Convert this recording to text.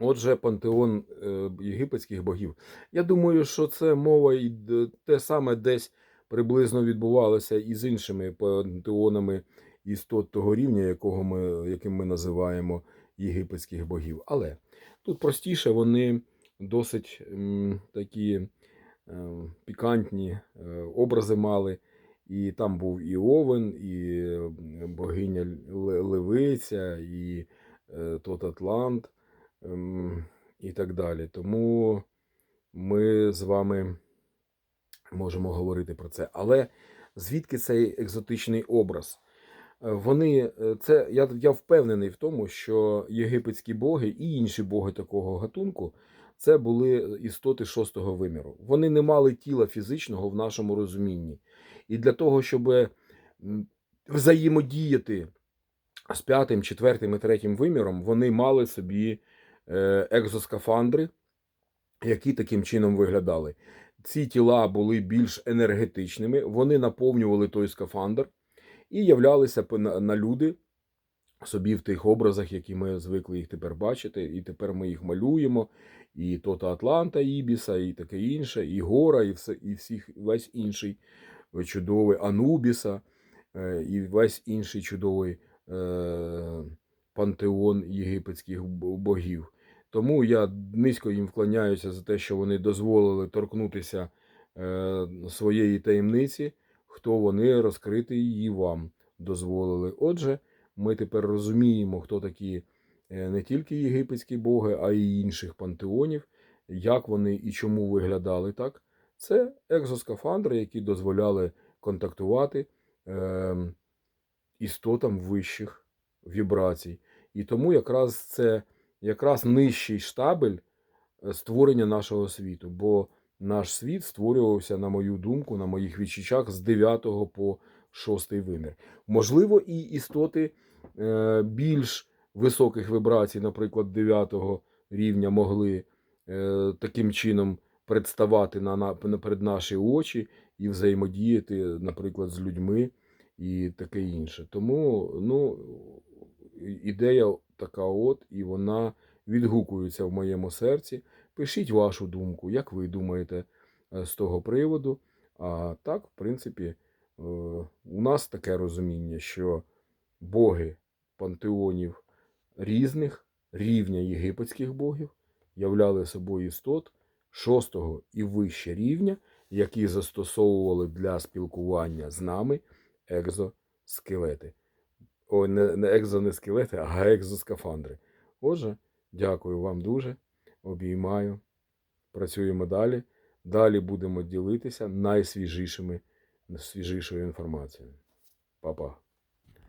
Отже, пантеон е, єгипетських богів. Я думаю, що це мова і те саме десь приблизно відбувалося і з іншими пантеонами істот того рівня, якого ми, яким ми називаємо єгипетських богів. Але тут простіше вони досить такі е, пікантні е, образи мали. І там був і Овен, і богиня Левиця, і тот Атлант і так далі. Тому ми з вами можемо говорити про це. Але звідки цей екзотичний образ? Е, Вони е, це я, я впевнений в тому, що єгипетські боги і інші боги такого гатунку це були істоти шостого виміру. Вони не мали тіла фізичного в нашому розумінні. І для того, щоб взаємодіяти з п'ятим, четвертим і третім виміром, вони мали собі екзоскафандри, які таким чином виглядали. Ці тіла були більш енергетичними, вони наповнювали той скафандр і являлися на люди собі в тих образах, які ми звикли їх тепер бачити, і тепер ми їх малюємо. І Тота Атланта Ібіса, і таке інше, і Гора, і все, і всіх весь інший чудовий Анубіса, е, і весь інший чудовий е, пантеон єгипетських богів. Тому я низько їм вклоняюся за те, що вони дозволили торкнутися е, своєї таємниці, хто вони розкрити її вам дозволили. Отже, ми тепер розуміємо, хто такі е, не тільки єгипетські боги, а й інших пантеонів, як вони і чому виглядали так. Це екзоскафандри, які дозволяли контактувати е, істотам вищих вібрацій. І тому якраз це якраз нижчий штабель е, створення нашого світу. Бо наш світ створювався, на мою думку, на моїх відчуттях, з 9 по 6 вимір. Можливо, і істоти е, більш високих вібрацій, наприклад, 9 рівня, могли е, таким чином представати на, на, перед наші очі і взаємодіяти, наприклад, з людьми і таке інше. Тому ну, ідея така от, і вона відгукується в моєму серці. Пишіть вашу думку, як ви думаєте е, з того приводу. А так, в принципі, е, у нас таке розуміння, що боги пантеонів різних рівня єгипетських богів являли собою істот шостого і вище рівня, які застосовували для спілкування з нами екзоскелети. Ой, не, не екзо, не скелети, а екзоскафандри. Отже, дякую вам дуже. Обіймаю. Працюємо далі. Далі будемо ділитися найсвіжішими, свіжішою інформацією. Па-па.